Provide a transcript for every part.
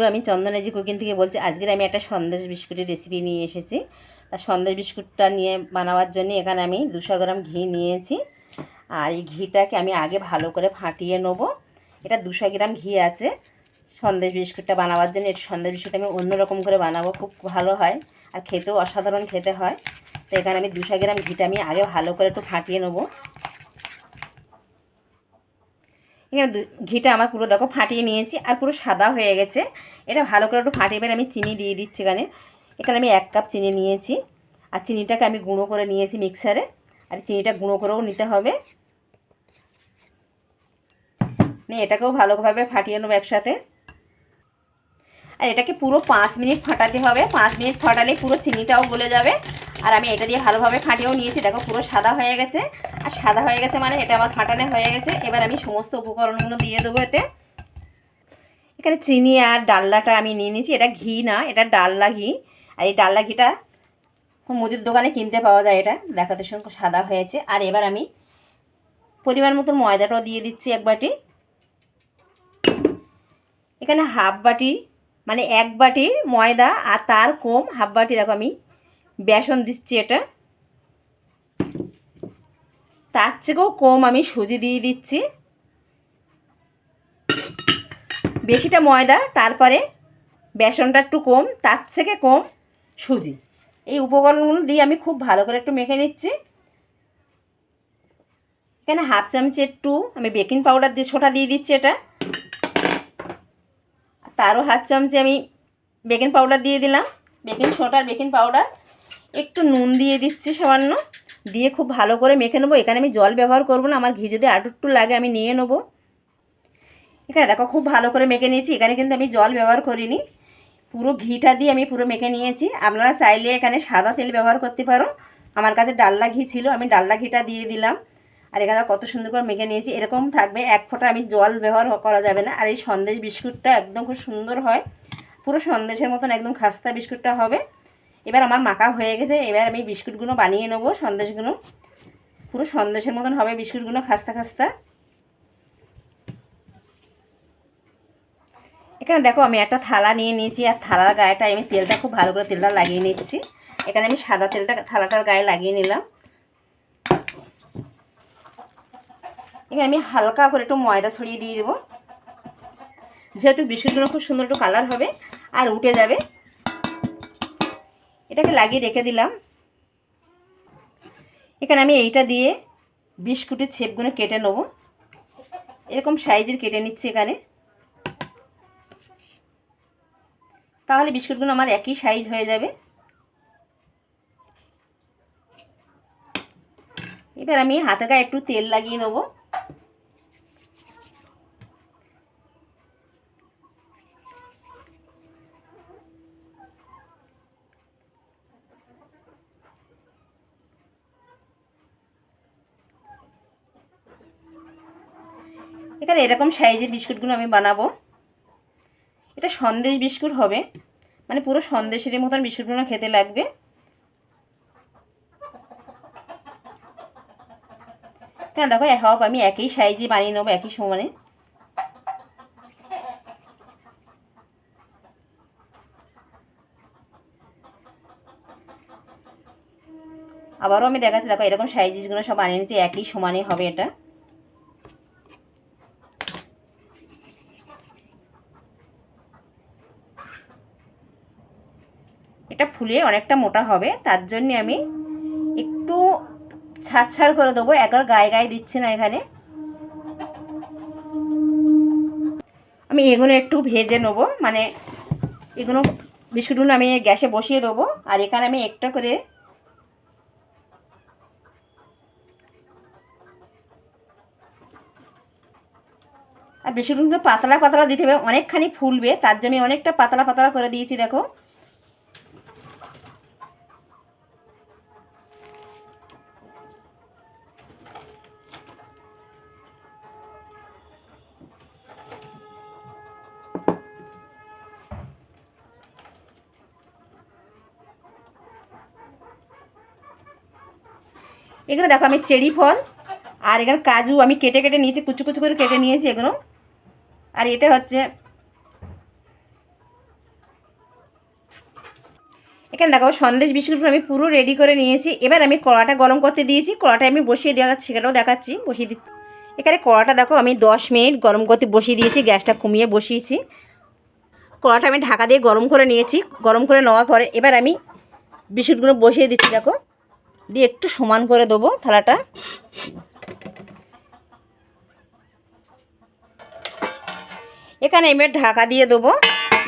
তো আমি চন্দনাজি কুকিং থেকে বলছি, আজকের আমি একটা সন্দেশ বিস্কুটের রেসিপি নিয়ে এসেছি। তা সন্দেশ বিস্কুটটা নিয়ে বানাবার জন্য এখানে আমি দুশো গ্রাম ঘি নিয়েছি। আর এই ঘিটাকে আমি আগে ভালো করে ফাটিয়ে নেব। এটা দুশো গ্রাম ঘি আছে। সন্দেশ বিস্কুটটা বানাবার জন্য এটা সন্দেশ বিস্কুট আমি অন্যরকম করে বানাবো, খুব ভালো হয়। আর খেতেও অসাধারণ খেতে হয়। তো এখানে আমি দুশো গ্রাম ঘিটা আমি আগে ভালো করে একটু ফাটিয়ে নেব। এখানে ঘিটা আমার পুরো দেখো ফাটিয়ে নিয়েছি আর পুরো সাদা হয়ে গেছে। এটা ভালো করে একটু ফাটিয়ে আমি চিনি দিয়ে দিচ্ছি এখানে। এখানে আমি এক কাপ চিনি নিয়েছি। আর চিনিটাকে আমি গুঁড়ো করে নিয়েছি মিক্সারে। আর চিনিটা গুঁড়ো করেও নিতে হবে। নিয়ে এটাকেও ভালোভাবে ফাটিয়ে নেব একসাথে। আর এটাকে পুরো পাঁচ মিনিট ফাটাতে হবে। পাঁচ মিনিট ফাটালে পুরো চিনিটাও গলে যাবে। আর আমি এটা দিয়ে ভালোভাবে ফাটিয়েও নিয়েছি। দেখো পুরো সাদা হয়ে গেছে। আর সাদা হয়ে গেছে মানে এটা আমার ফাটানো হয়ে গেছে। এবার আমি সমস্ত উপকরণগুলো দিয়ে দেবো এতে। এখানে চিনি আর ডাল্লাটা আমি নিয়ে নিয়েছি। এটা ঘি না, এটা ডাল্লা ঘি। আর এই ডাল্লা ঘিটা মুদির দোকানে কিনতে পাওয়া যায় এটা। দেখাতে সঙ্গে সাদা হয়েছে। আর এবার আমি পরিমাণ মতো ময়দাটাও দিয়ে দিচ্ছি এক বাটি। এখানে হাফ বাটি মানে এক বাটি ময়দা আর তার কম হাফ বাটি, দেখো আমি বেসন দিচ্ছি এটা। তার থেকেও কম আমি সুজি দিয়ে দিচ্ছি। বেশিটা ময়দা, তারপরে বেসনটা একটু কম, তার থেকে কম সুজি। এই উপকরণগুলো দিয়ে আমি খুব ভালো করে একটু মেখে নিচ্ছি। এখানে হাফ চামচে একটু আমি বেকিং পাউডার দিয়ে, ছোটা দিয়ে দিচ্ছি এটা। তারও হাফ চামচে আমি বেকিং পাউডার দিয়ে দিলাম। বেকিং আর বেকিং পাউডার। একটু নুন দিয়ে দিচ্ছি সামান্য। দিয়ে খুব ভালো করে মেখে নেব। এখানে আমি জল ব্যবহার করব না, আমার ঘি যদি আটু একটু লাগে আমি নিয়ে নেব। এখানে দেখো খুব ভালো করে মেখে নিয়েছি। এখানে কিন্তু আমি জল ব্যবহার করিনি। পুরো ঘিটা দিয়ে আমি পুরো মেখে নিয়েছি। আপনারা চাইলে এখানে সাদা তেল ব্যবহার করতে পারো। আমার কাছে ডাল্লা ঘি ছিল, আমি ডাল্লা ঘিটা দিয়ে দিলাম। আর এখানে কত সুন্দর করে মেখে নিয়েছি। এরকম থাকবে, এক ফোঁটা আমি জল ব্যবহার করা যাবে না। আর এই সন্দেশ বিস্কুটটা একদম খুব সুন্দর হয়। পুরো সন্দেশের মতন একদম খাস্তা বিস্কুটটা হবে। এবার আমার মাখা হয়ে গেছে, এবার আমি বিস্কুটগুলো বানিয়ে নেব, সন্দেশগুলো। পুরো সন্দেশের মতন হবে বিস্কুটগুলো, খাস্তা খাস্তা। এখানে দেখো আমি একটা থালা নিয়ে নিয়েছি, আর থালার গায়েটা আমি তেলটা খুব ভালো করে তেলটা লাগিয়ে নিচ্ছি। এখানে আমি সাদা তেলটা, থালাটার গায়ে লাগিয়ে নিলাম। এখানে আমি হালকা করে একটু ময়দা ছড়িয়ে দিয়ে দেবো। যেহেতু বিস্কুটগুলো খুব সুন্দর একটু কালার হবে, আর উঠে যাবে। এটাকে লাগিয়ে রেখে দিলাম। এখানে আমি এইটা দিয়ে বিস্কুটের ছেপগুলো কেটে নেব। এরকম সাইজের কেটে নিচ্ছি এখানে। তাহলে বিস্কুটগুলো আমার একই সাইজ হয়ে যাবে। এবার আমি হাতে গায়ে একটু তেল লাগিয়ে নেব। এখানে এরকম সাইজের বিস্কুটগুলো আমি বানাবো। এটা সন্দেশ বিস্কুট হবে। মানে পুরো সন্দেশের মতন বিস্কুটগুলো খেতে লাগবে। হ্যাঁ দেখো সব আমি একই সাইজে বানিয়ে নেব, একই সমানে। আবারও আমি দেখাচ্ছি, দেখো এরকম সাইজগুলো সব বানিয়ে নিচ্ছি, একই সমানে হবে এটা। এটা ফুলে অনেকটা মোটা হবে, তার জন্য আমি একটু ছাড় করে দেবো। একবার গায়ে গায়ে দিচ্ছে না এখানে। আমি এগুলো একটু ভেজে নেব। মানে এগুলো বিস্কুটগুলো আমি গ্যাসে বসিয়ে দেবো। আর এখানে আমি একটা করে আর বিস্কুটগুলো পাতলা পাতলা দিতে হবে। অনেকখানি ফুলবে, তার জন্য আমি অনেকটা পাতলা পাতলা করে দিয়েছি, দেখো। এগুলো দেখো, আমি চেরি ফল আর এখানে কাজু, আমি কেটে কেটে নিয়েছি, কুচু কুচু করে কেটে নিয়েছি এগুলো। আর এটা হচ্ছে এখানে দেখো, সন্দেশ বিস্কুটগুলো আমি পুরো রেডি করে নিয়েছি। এবার আমি কড়াটা গরম করতে দিয়েছি কড়াটা আমি বসিয়ে দেওয়াচ্ছি সেটাও দেখাচ্ছি, বসিয়ে দিচ্ছি। এখানে কড়াটা দেখো, আমি দশ মিনিট গরম করতে বসিয়ে দিয়েছি, গ্যাসটা কমিয়ে বসিয়েছি। কড়াটা আমি ঢাকা দিয়ে গরম করে নিয়েছি, গরম করে নেওয়ার পরে এবার আমি বিস্কুটগুলো বসিয়ে দিচ্ছি, দেখো। দিয়ে একটু সমান করে দেবো থালাটা। এখানে আমি ঢাকা দিয়ে দেবো।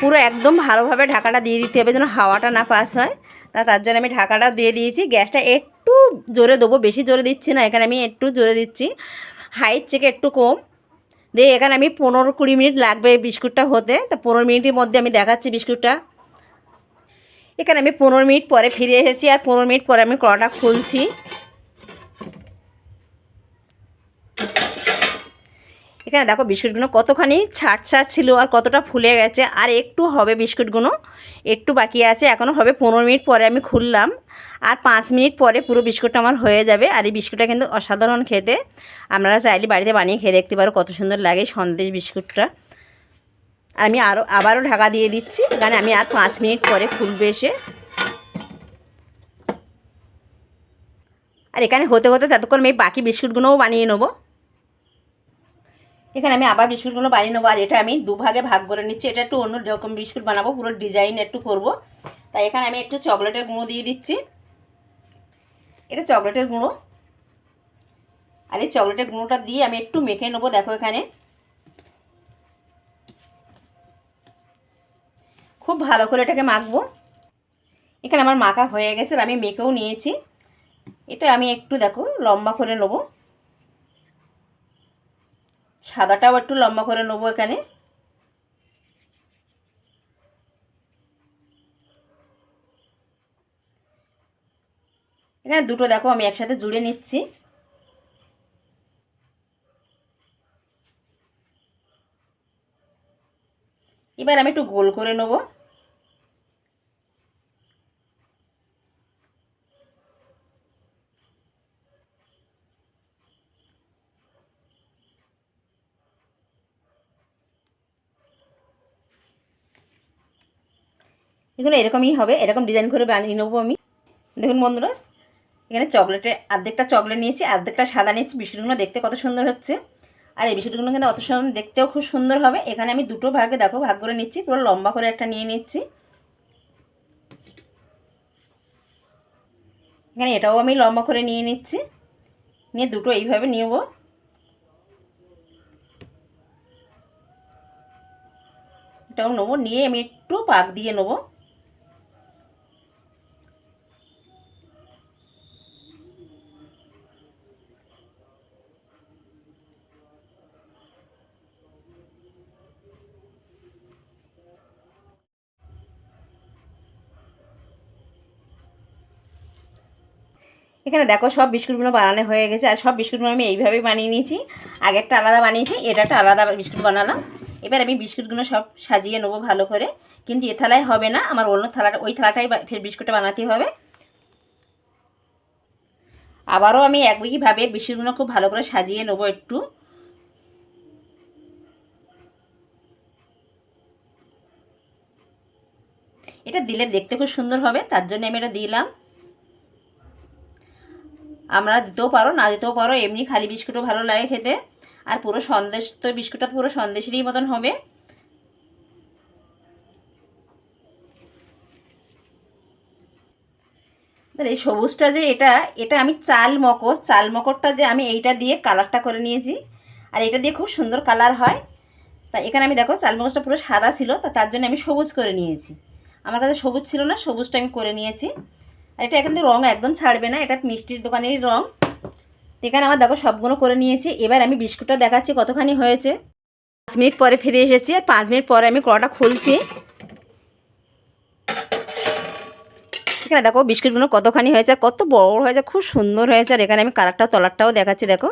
পুরো একদম ভালোভাবে ঢাকাটা দিয়ে দিতে হবে যেন হাওয়াটা না পাস হয়। তা তার জন্য আমি ঢাকাটা দিয়ে দিয়েছি। গ্যাসটা একটু জোরে দেবো, বেশি জোরে দিচ্ছি না। এখানে আমি একটু জোরে দিচ্ছি। হাইট থেকে একটু কম। দিয়ে এখানে আমি পনেরো কুড়ি মিনিট লাগবে বিস্কুটটা হতে। তো পনেরো মিনিটের মধ্যে আমি দেখাচ্ছি বিস্কুটটা। এখানে আমি পনেরো মিনিট পরে ফিরে এসেছি আর পনেরো মিনিট পরে আমি কড়াটা খুলছি। এখানে দেখো বিস্কুটগুলো কতখানি ছাট ছাট ছিল আর কতটা ফুলে গেছে। আর একটু হবে বিস্কুটগুলো, একটু বাকি আছে। এখনও হবে পনেরো মিনিট পরে আমি খুললাম। আর পাঁচ মিনিট পরে পুরো বিস্কুটটা আমার হয়ে যাবে। আর এই বিস্কুটটা কিন্তু অসাধারণ খেতে। আপনারা চাইলে বাড়িতে বানিয়ে খেয়ে দেখতে পারো কত সুন্দর লাগে সন্দেশ বিস্কুটটা। আমি আরও আবারও ঢাকা দিয়ে দিচ্ছি। কারণ আমি আর পাঁচ মিনিট পরে খুলবে এসে আর এখানে হতে হতে ততক্ষণ আমি বাকি বিস্কুটগুলোও বানিয়ে নেব। এখানে আমি আবার বিস্কুটগুলো বানিয়ে নেব, আর এটা আমি দুভাগে ভাগ করে নিচ্ছি। এটা একটু অন্য রকম বিস্কুট বানাবো, পুরো ডিজাইন একটু করব। তাই এখানে আমি একটু চকলেটের গুঁড়ো দিয়ে দিচ্ছি। এটা চকলেটের গুঁড়ো। আর এই চকলেটের গুঁড়োটা দিয়ে আমি একটু মেখে নেব, দেখো এখানে। খুব ভালো করে এটাকে মাখবো। এখানে আমার মাখা হয়ে গেছে আমি মেখেও নিয়েছি। এটা আমি একটু দেখো, লম্বা করে নেব। সাদাটাও একটু লম্বা করে নেব এখানে। এখানে দুটো দেখো আমি একসাথে জুড়ে নিচ্ছি। এবার আমি একটু গোল করে নেব। এগুলো এরকমই হবে, এরকম ডিজাইন করে বানিয়ে নেব আমি। দেখুন বন্ধুরা, এখানে চকলেটে অর্ধেকটা চকলেট নিয়েছি, অর্ধেকটা সাদা নিয়েছি বিস্কুটগুলো দেখতে কত সুন্দর হচ্ছে। আর এই বিস্কুটগুলো কিন্তু অত সুন্দর দেখতেও খুব সুন্দর হবে। এখানে আমি দুটো ভাগে দেখো, ভাগ করে নিচ্ছি, পুরো লম্বা করে একটা নিয়ে নিচ্ছি। এখানে এটাও আমি লম্বা করে নিয়ে নিচ্ছি। নিয়ে দুটো এইভাবে নিয়েব এটাও নেব, নিয়ে আমি একটু পাক দিয়ে নেব। এখানে দেখো সব বিস্কুটগুলো বানানো হয়ে গেছে, আর সব বিস্কুটগুলো আমি এইভাবেই বানিয়ে নিয়েছি। আগেরটা আলাদা বানিয়েছি এটা একটা আলাদা বিস্কুট বানালাম। এবার আমি বিস্কুটগুলো সব সাজিয়ে নেব ভালো করে। কিন্তু এ থালায় হবে না, আমার অন্য থালাটা ওই থালাটাই ফের বিস্কুটটা বানাতে হবে। আবারও আমি একইভাবে বিস্কুটগুলো খুব ভালো করে সাজিয়ে নেব একটু। এটা দিলে দেখতে খুব সুন্দর হবে, তার জন্য আমি এটা দিলাম। আমরা দিতেও পারো, না দিতেও পারো, এমনি খালি বিস্কুটও ভালো লাগে খেতে। আর পুরো সন্দেশ, তো বিস্কুটটা পুরো সন্দেশেরই মতন হবে। এই সবুজটা যে এটা এটা আমি চাল মকর, চাল মকরটা যে আমি এইটা দিয়ে কালারটা করে নিয়েছি। আর এটা দিয়ে খুব সুন্দর কালার হয়। তা এখানে আমি দেখো, চাল মগজটা পুরো সাদা ছিল, তা তার জন্য আমি সবুজ করে নিয়েছি। আমার কাছে সবুজ ছিল না, সবুজটা আমি করে নিয়েছি। আর এটা এখান রঙ একদম ছাড়বে না, এটা মিষ্টির দোকানেরই রঙ। এখানে আমার দেখো সবগুলো করে নিয়েছি, এবার আমি বিস্কুটটা দেখাচ্ছি কতখানি হয়েছে। পাঁচ মিনিট পরে ফিরে এসেছি, আর পাঁচ মিনিট পরে আমি কড়াটা খুলছি। এখানে দেখো বিস্কুটগুলো কতখানি হয়েছে, আর কত বড় হয়েছে, খুব সুন্দর হয়েছে। আর এখানে আমি কালারটাও, তলারটাও দেখাচ্ছি, দেখো।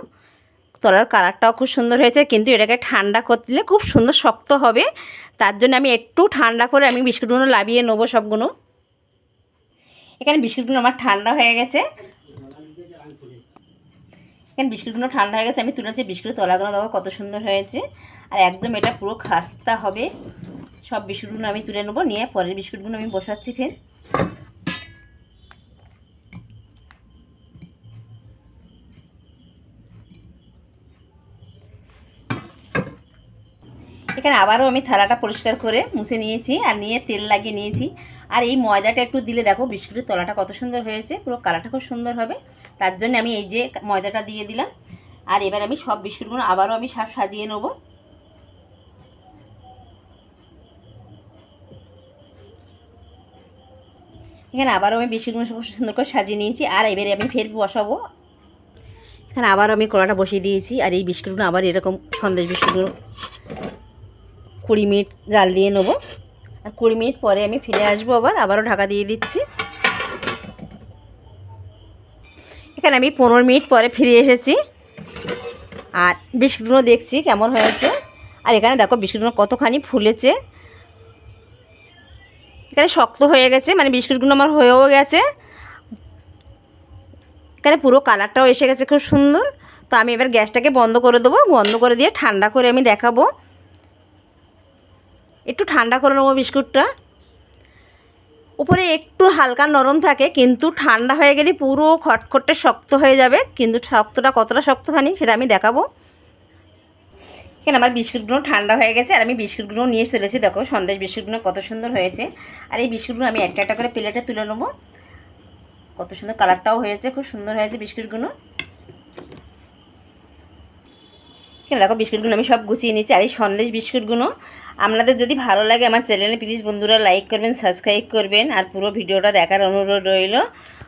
তলার কালারটাও খুব সুন্দর হয়েছে, কিন্তু এটাকে ঠান্ডা করলে খুব সুন্দর শক্ত হবে। তার জন্য আমি একটু ঠান্ডা করে আমি বিস্কুটগুলো লাভিয়ে নেব সবগুলো। এখানে বিস্কুটগুলো আমার ঠান্ডা হয়ে গেছে। এখানে বিস্কুটগুলো ঠান্ডা হয়ে গেছে। আমি তুলেছি বিস্কুটের তলাগুলো, দেখো কত সুন্দর হয়েছে। আর একদম এটা পুরো খাস্তা হবে। সব বিস্কুটগুলো আমি তুলে নেব, নিয়ে পরের বিস্কুটগুলো আমি বসাচ্ছি ফের। এখানে আবারও আমি থালাটা পরিষ্কার করে মুছে নিয়েছি, আর নিয়ে তেল লাগিয়ে নিয়েছি। আর এই ময়দাটা একটু দিলে দেখো বিস্কুটের তলাটা কত সুন্দর হয়েছে, পুরো কালারটা খুব সুন্দর হবে। তার জন্য আমি এই যে ময়দাটা দিয়ে দিলাম। আর এবার আমি সব বিস্কুটগুলো আবারও আমি সব সাজিয়ে নেব। এখানে আবারও আমি বিস্কুটগুলো সব সুন্দর করে সাজিয়ে নিয়েছি, আর এবারে আমি ফের বসাবো। এখানে আবার আমি কড়াটা বসিয়ে দিয়েছি, আর এই বিস্কুটগুলো আবার এরকম সন্দেশ বিস্কুটগুলো কুড়ি মিনিট জাল দিয়ে নেব। আর কুড়ি মিনিট পরে আমি ফিরে আসব আবার, আবারও ঢাকা দিয়ে দিচ্ছি। এখানে আমি পনেরো মিনিট পরে ফিরে এসেছি। আর বিস্কুটগুলো দেখছি কেমন হয়েছে। আর এখানে দেখো বিস্কুটগুলো কতখানি ফুলেছে। এখানে শক্ত হয়ে গেছে মানে বিস্কুটগুলো আমার হয়েও গেছে। এখানে পুরো কালারটাও এসে গেছে খুব সুন্দর। তো আমি এবার গ্যাসটাকে বন্ধ করে দেবো। বন্ধ করে দিয়ে ঠান্ডা করে আমি দেখাবো। একটু ঠান্ডা করে নেব বিস্কুটটা। উপরে একটু হালকা নরম থাকে, কিন্তু ঠান্ডা হয়ে গেলে পুরো খটখটে শক্ত হয়ে যাবে, কিন্তু শক্তটা কতটা শক্ত শক্তখানি সেটা আমি দেখাবো। এখানে আমার বিস্কুটগুলো ঠান্ডা হয়ে গেছে, আর আমি বিস্কুটগুলো নিয়ে চলেছি দেখো, সন্দেশ বিস্কুটগুলো কত সুন্দর হয়েছে। আর এই বিস্কুটগুলো আমি একটা একটা করে প্লেটে তুলে নেব। কত সুন্দর কালারটাও হয়েছে, খুব সুন্দর হয়েছে বিস্কুটগুলো। দেখো বিস্কুটগুলো আমি সব গুছিয়ে নিচ্ছি আর এই সন্দেশ বিস্কুটগুলো আপনাদের যদি ভালো লাগে আমার চ্যানেলে প্লিজ বন্ধুরা লাইক করবেন সাবস্ক্রাইব করবেন, আর পুরো ভিডিওটা দেখার অনুরোধ রইল।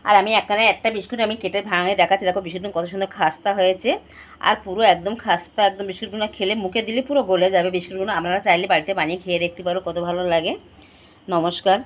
আর আমি এখানে একটা বিস্কুট আমি কেটে ভাঙে দেখাচ্ছি। দেখো বিস্কুটগুলো কত সুন্দর খাস্তা হয়েছে। আর পুরো একদম খাস্তা, একদম বিস্কুটগুলো খেলে মুখে দিলে পুরো গলে যাবে। বিস্কুটগুলো আপনারা চাইলে বাড়িতে বানিয়ে খেয়ে দেখতে পারো, কত ভালো লাগে। নমস্কার।